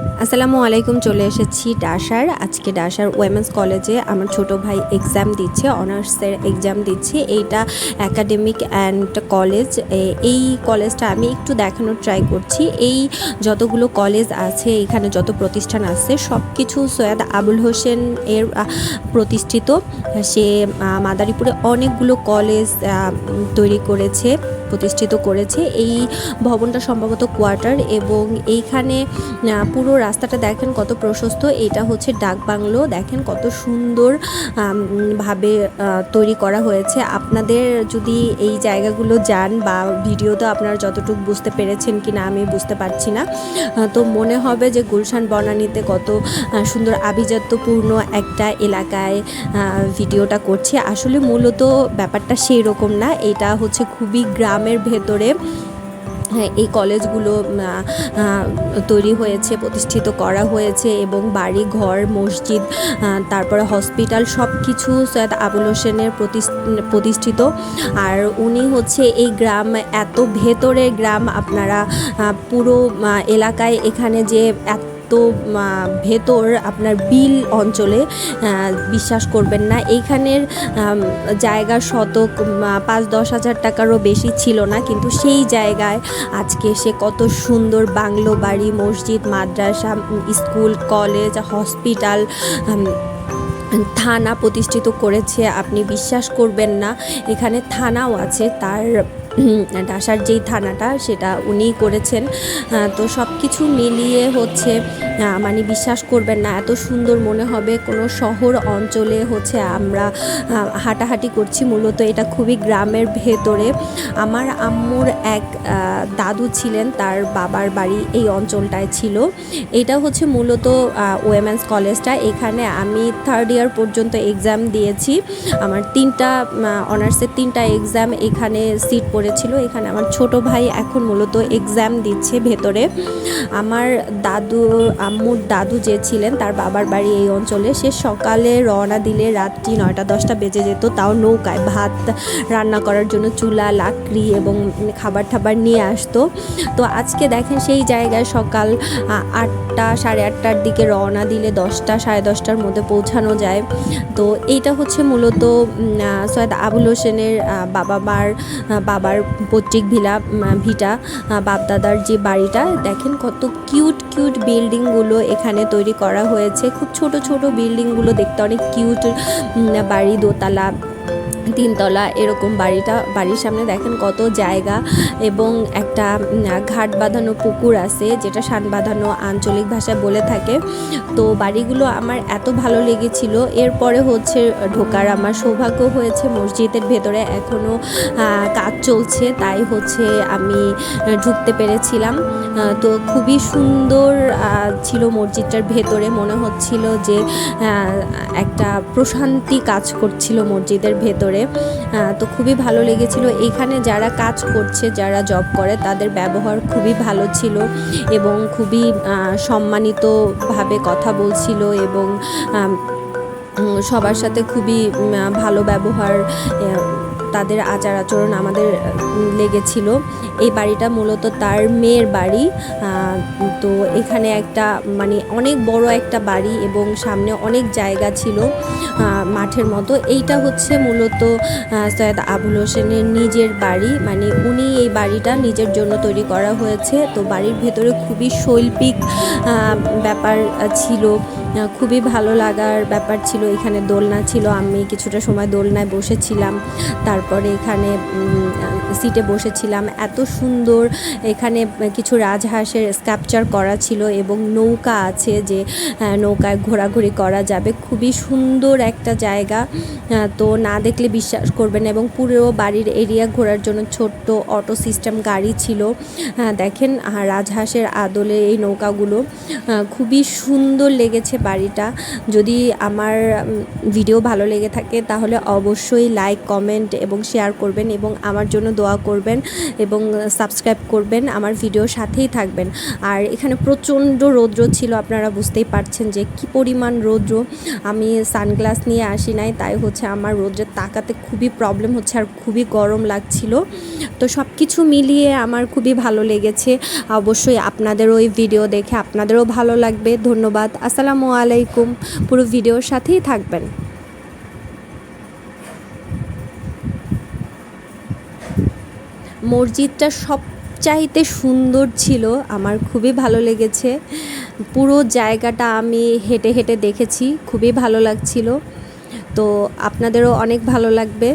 আসসালামু আলাইকুম চলে এসেছি ডাসার। আজকে ডাসার ওয়েমেন্স কলেজে আমার ছোট ভাই এক্সাম দিচ্ছে অনার্সের এক্সাম দিচ্ছে। এইটা একাডেমিক অ্যান্ড কলেজ এই কলেজটা আমি একটু দেখানোর ট্রাই করছি। এই যতগুলো কলেজ আছে এখানে যত প্রতিষ্ঠান আছে সব কিছু সৈয়দ আবুল হোসেন এর প্রতিষ্ঠিত। সে মাদারীপুরে অনেকগুলো কলেজ তৈরি করেছে প্রতিষ্ঠিত করেছে। এই ভবনটা সম্ভবত কোয়ার্টার এবং এইখানে আহ, পুরো রাস্তাটা দেখেন কত প্রশস্ত। এটা হচ্ছে ডাক বাংলো। দেখেন কত সুন্দর ভাবে তৈরি করা হয়েছে। আপনাদের যদি এই জায়গাগুলো যান বা ভিডিওতে আপনারা যতটুকু বুঝতে পেরেছেন কি না আমি বুঝতে পারছি না। তো মনে হবে যে গুলশান বনানীতে কত সুন্দর আভিজাত্যপূর্ণ একটা এলাকায় ভিডিওটা করছি। আসলে মূলত ব্যাপারটা সেই রকম না। এটা হচ্ছে খুবই গ্রামের ভেতরে। এই কলেজগুলো তৈরি হয়েছে, প্রতিষ্ঠিত করা হয়েছে এবং বাড়ি, ঘর, মসজিদ তারপরে হসপিটাল সব কিছু সৈয়দ আবুল হোসেনের প্রতিষ্ঠিত। আর উনি হচ্ছে এই গ্রাম, এত ভেতরে গ্রাম, আপনারা পুরো এলাকায় এখানে যে এত আহ, ভেতর আপনার বিল অঞ্চলে বিশ্বাস করবেন না। এইখানের জায়গা শতক পাঁচ দশ হাজার টাকারও বেশি ছিল না কিন্তু সেই জায়গায় আজকে সে কত সুন্দর বাংলো বাড়ি মসজিদ মাদ্রাসা স্কুল কলেজ হসপিটাল থানা প্রতিষ্ঠিত করেছে। আপনি বিশ্বাস করবেন না এখানে থানাও আছে তার ডাসার যেই থানাটা, সেটা উনিই করেছেন। তো সব কিছু মিলিয়ে হচ্ছে মানে বিশ্বাস করবেন না, এত সুন্দর মনে হবে কোনো শহর অঞ্চলে হচ্ছে আমরা হাঁটাহাঁটি করছি মূলত এটা খুবই গ্রামের ভেতরে। আমার আম্মুর এক দাদু ছিলেন, তার বাবার বাড়ি এই অঞ্চলটায় ছিল। এটা হচ্ছে মূলত ওয়েমেন্স কলেজটা। এখানে আমি থার্ড ইয়ার পর্যন্ত এক্সাম দিয়েছি। আমার তিনটা অনার্সের তিনটা এক্সাম এখানে সিট পড়েছিল এখানে আমার ছোট ভাই এখন মূলত এক্সাম দিচ্ছে ভেতরে। আমার দাদু আম্মুর দাদু যে ছিলেন তার বাবার বাড়ি এই অঞ্চলে। সে সকালে রওনা দিলে রাত্রি নয়টা দশটা বেজে যেত। তাও নৌকায় ভাত রান্না করার জন্য চুলা লাকড়ি এবং খাবার টাবার নিয়ে আসতো। তো আজকে দেখেন সেই জায়গায় সকাল আটটা সাড়ে আটটার দিকে রওনা দিলে দশটা সাড়ে দশটার মধ্যে পৌঁছানো যায়। তো এইটা হচ্ছে মূলত সৈয়দ আবুল হোসেনের বাবা মার আহ, বাবার পৈতৃক ভিলা ভিটা বাপদাদার যে বাড়িটা, দেখেন কত কিউট কিউট বিল্ডিংগুলো এখানে তৈরি করা হয়েছে। খুব ছোট ছোট বিল্ডিংগুলো দেখতে অনেক কিউট বাড়ি দোতলা। তিনতলা এরকম বাড়িটা, বাড়ির সামনে দেখেন কত জায়গা এবং একটা ঘাট বাঁধানো পুকুর আছে যেটা সান বাঁধানো আঞ্চলিক ভাষায় বলে থাকে। তো বাড়িগুলো আমার এত ভালো লেগেছিল। এরপরে হচ্ছে ঢোকার আমার সৌভাগ্য হয়েছে মসজিদের ভেতরে এখনও কাজ চলছে। তাই হচ্ছে আমি ঢুকতে পেরেছিলাম। তো খুবই সুন্দর ছিল মসজিদটার ভেতরে। মনে হচ্ছিল যে একটা প্রশান্তি কাজ করছিল মসজিদের ভেতরে। আহ, তো খুবই ভালো লেগেছিল। এখানে যারা কাজ করছে যারা জব করে তাদের ব্যবহার খুবই ভালো ছিল এবং খুবই সম্মানিতভাবে কথা বলছিল এবং সবার সাথে খুবই ভালো ব্যবহার তাদের আচার আচরণ আমাদের লেগেছিল। এই বাড়িটা মূলত তার মেয়ের বাড়ি। তো এখানে একটা মানে অনেক বড় একটা বাড়ি এবং সামনে অনেক জায়গা ছিল মাঠের মতো। এইটা হচ্ছে মূলত সৈয়দ আবুল হোসেনের নিজের বাড়ি। মানে উনি এই বাড়িটা নিজের জন্য তৈরি করা হয়েছে। তো বাড়ির ভেতরে খুবই শৈল্পিক ব্যাপার ছিল। খুবই ভালো লাগার ব্যাপার ছিল। এখানে দোলনা ছিল, আমি কিছুটা সময় দোলনায় বসেছিলাম। তারপরে এখানে সিটে বসেছিলাম। এত সুন্দর এখানে কিছু রাজহাঁসের স্ক্যাপচার করা ছিল এবং নৌকা আছে যে নৌকায় ঘোরাঘুরি করা যাবে। খুবই সুন্দর একটা জায়গা। তো না দেখলে বিশ্বাস করবেন এবং পুরো বাড়ির এরিয়া ঘোরার জন্য ছোট্ট অটো সিস্টেম গাড়ি ছিল। দেখেন রাজহাঁসের আদলে এই নৌকাগুলো খুবই সুন্দর লেগেছে। বাড়িটা। যদি আমার ভিডিও ভালো লেগে থাকে, তাহলে অবশ্যই লাইক কমেন্ট এবং শেয়ার করবেন এবং আমার জন্য দোয়া করবেন এবং সাবস্ক্রাইব করবেন। আমার ভিডিওর সাথেই থাকবেন। আর এখানে প্রচণ্ড রৌদ্র ছিল, আপনারা বুঝতেই পারছেন যে কি পরিমাণ রৌদ্র। আমি সানগ্লাস নিয়ে আসি নাই, তাই হচ্ছে আমার রৌদ্রের তাকাতে খুবই প্রবলেম হচ্ছে আর খুবই গরম লাগছিল। তো সব কিছু মিলিয়ে আমার খুবই ভালো লেগেছে। অবশ্যই আপনাদের ওই ভিডিও দেখে আপনাদেরও ভালো লাগবে। ধন্যবাদ। আসসালামু আলাইকুম। পুরো ভিডিওর সাথেই থাকবেন। মসজিদটা সবচাইতে সুন্দর ছিল, আমার খুবই ভালো লেগেছে। পুরো জায়গাটা আমি হেঁটে হেঁটে দেখেছি, খুবই ভালো লাগছিল। তো আপনাদেরও অনেক ভালো লাগবে।